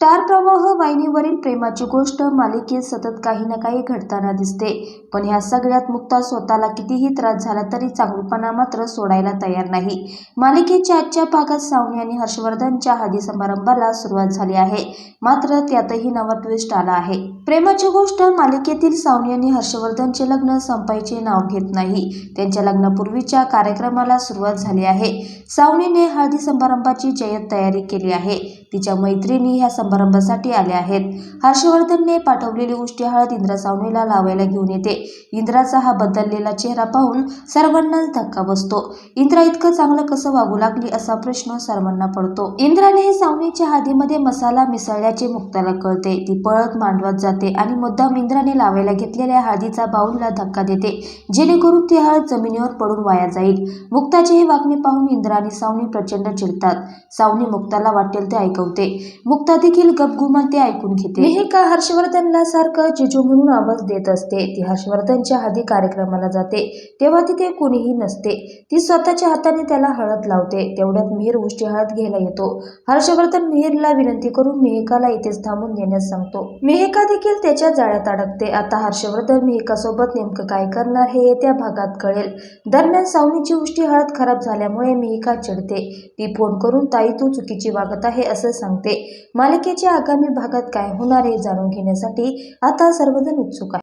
Star प्रवाह वाहिनीवरील प्रेमाची गोष्ट मालिकेत सतत काही ना काही घडताना दिसते. पण ह्या सगळ्यात मुक्ता स्वतःला कितीही त्रास झाला तरी चांगलपणा मात्र सोडायला तयार नाही. मालिकेच्या आजच्या भागात सावनी आणि हर्षवर्धनच्या हळदी समारंभाला सुरुवात झाली आहे. मात्र त्यातही नवा ट्विस्ट आला आहे. प्रेमाची गोष्ट मालिकेतील सावनी आणि हर्षवर्धनचे लग्न संपायचे नाव घेत नाही. त्यांच्या लग्नापूर्वीच्या कार्यक्रमाला सुरुवात झाली आहे. सावनीने हळदी समारंभाची जय्यत तयारी केली आहे. तिच्या मैत्रिणी ह्या समारंभासाठी आल्या आहेत. हर्षवर्धनने पाठवलेली उष्टी हळद इंद्रा सावनीला लावायला घेऊन येते. इंद्राचा हा बदललेला चेहरा पाहून सर्वांनाच धक्का बसतो. इंद्रा इतकं चांगलं कसं वागू लागली असा प्रश्न सर्वांना पडतो. इंद्राने सावनीच्या हळदीमध्ये मसाला मिसळल्याचे मुक्ताला कळते. ती पळत मांडवत जाते आणि मुद्दाम इंद्राने लावायला घेतलेल्या हळदीचा बाऊलला धक्का देते. जेणेकरून ती हळद जमिनीवर पडून वाया जाईल. मुक्ताचे हे वागणे पाहून इंद्रा आणि सावनी प्रचंड चिडतात. सावनी मुक्ताला वाटेल ते ऐकवते. मुक्ता देखील देखील गपगुमान ते ऐकून घेते. मेहिका हर्षवर्धनला सारखं जिजू म्हणून आवाज देत असते. ती हर्षवर्धनच्या हळदी कार्यक्रमाला जाते. तेव्हा तिथे कोणीही नसते. ती स्वतःच्या हाताने त्याला हळद लावते. तेवढ्यात मिहीर उष्टी हळद घ्यायला येतो. हर्षवर्धन मिहीरला विनंती करून मेहिकाला इथेच थांबून देण्यास सांगतो. मेहिका देखील त्याच्या जाळ्यात अडकते. आता हर्षवर्धन मेहिकासोबत नेमकं काय करणार हे येत्या भागात कळेल. दरम्यान सावनीची उष्टी हळद खराब झाल्यामुळे मेहिका चिडते. ती फोन करून ताई तू चुकीची वागत आहे असं सांगते. मालिके मालिकेच्या आगामी भागात काय होणार हे जाणून घेण्यासाठी आता सर्वजण उत्सुक आहे